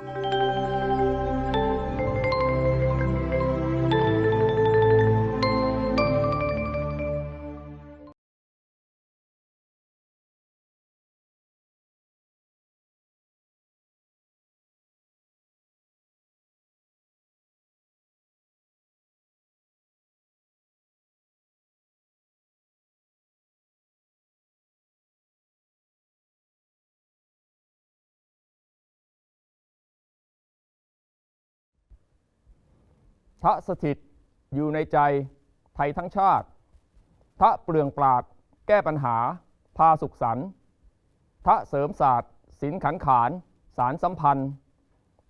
you ทะสถิตอยู่ในใจไทยทั้งชาติทะเปลืองปราดแก้ปัญหา พาสุขสันทะเสริมศาสตร์ศิลขันขาน สารสัมพันธ์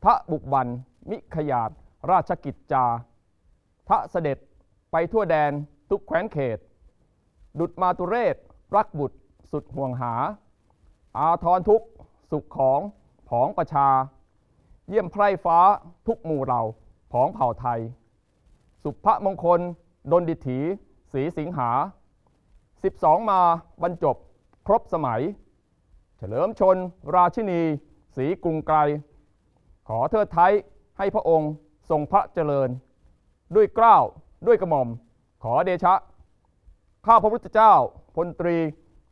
ทะบุกบัน มิขยาดราชกิจจาทะเสด็จไปทั่วแดนทุกแคว้นเขต ดุดมาตุเรศ รักบุตรสุดห่วงหา อาทรทุกสุขของผองประชา เยี่ยมไพร่ฟ้าทุกหมู่เราผองเผ่าไทย สุภมงคล ดนดิถีสีสิงหา 12 มาบรรจบ ครบสมัย เฉลิมชน ราชินีสีกรุงไกร ขอเทิดไทยให้พระองค์ทรงพระเจริญ ด้วยเกล้าวด้วยกระหม่อม ขอเดชะ ข้าพระพุทธเจ้าพลตรี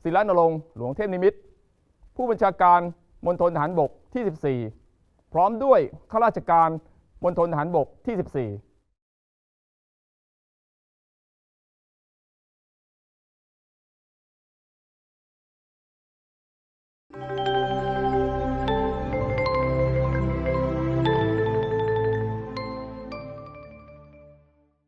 ศิลนรงค์หลวงเทพนิมิตร ผู้บัญชาการมณฑลทหารบกที่ 14 พร้อมด้วยข้าราชการมณฑลทหารบกที่ 14